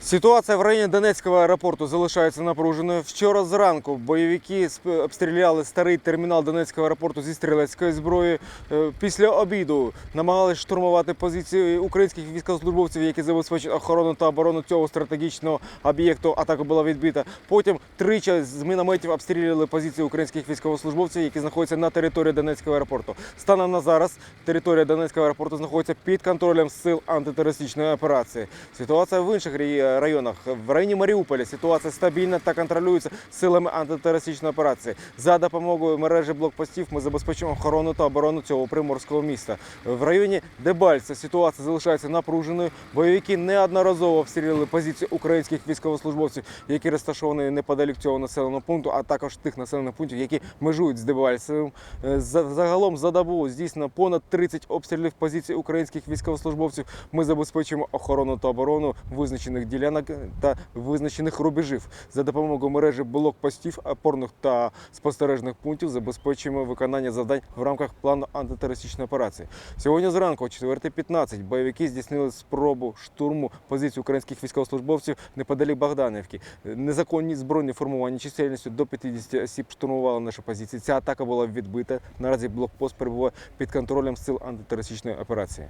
Ситуація в районі Донецького аеропорту залишається напруженою. Вчора зранку бойовики обстріляли старий термінал Донецького аеропорту зі стрілецької зброї. Е, Після обіду намагалися штурмувати позиції українських військовослужбовців, які забезпечують охорону та оборону цього стратегічного об'єкту. Атака була відбита. Потім тричі з мінометів обстрілювали позиції українських військовослужбовців, які знаходяться на території Донецького аеропорту. Станом на зараз територія Донецького аеропорту знаходиться під контролем сил антитерористичної операції. Ситуація в інших рі- районах. В районі Маріуполя ситуація стабільна та контролюється силами антитерористичної операції. За допомогою мережі блокпостів ми забезпечуємо охорону та оборону цього приморського міста. В районі Дебальця ситуація залишається напруженою. Бойовики неодноразово обстрілювали позиції українських військовослужбовців, які розташовані неподалік цього населеного пункту, а також тих населених пунктів, які межують з Дебальцевим. Е, Загалом за добу здійснено понад 30 обстрілів позицій українських військовослужбовців. Ми забезпечуємо охорону та оборону визначених ділянок та визначених рубежів. За допомогою мережі блокпостів, опорних та спостережних пунктів забезпечуємо виконання завдань в рамках плану антитерористичної операції. Сьогодні зранку, о 4.15, бойовики здійснили спробу штурму позицій українських військовослужбовців неподалік Богданівки. Незаконні збройні формування чисельністю до 50 осіб штурмували наші позиції. Ця атака була відбита. Наразі блокпост перебуває під контролем сил антитерористичної операції.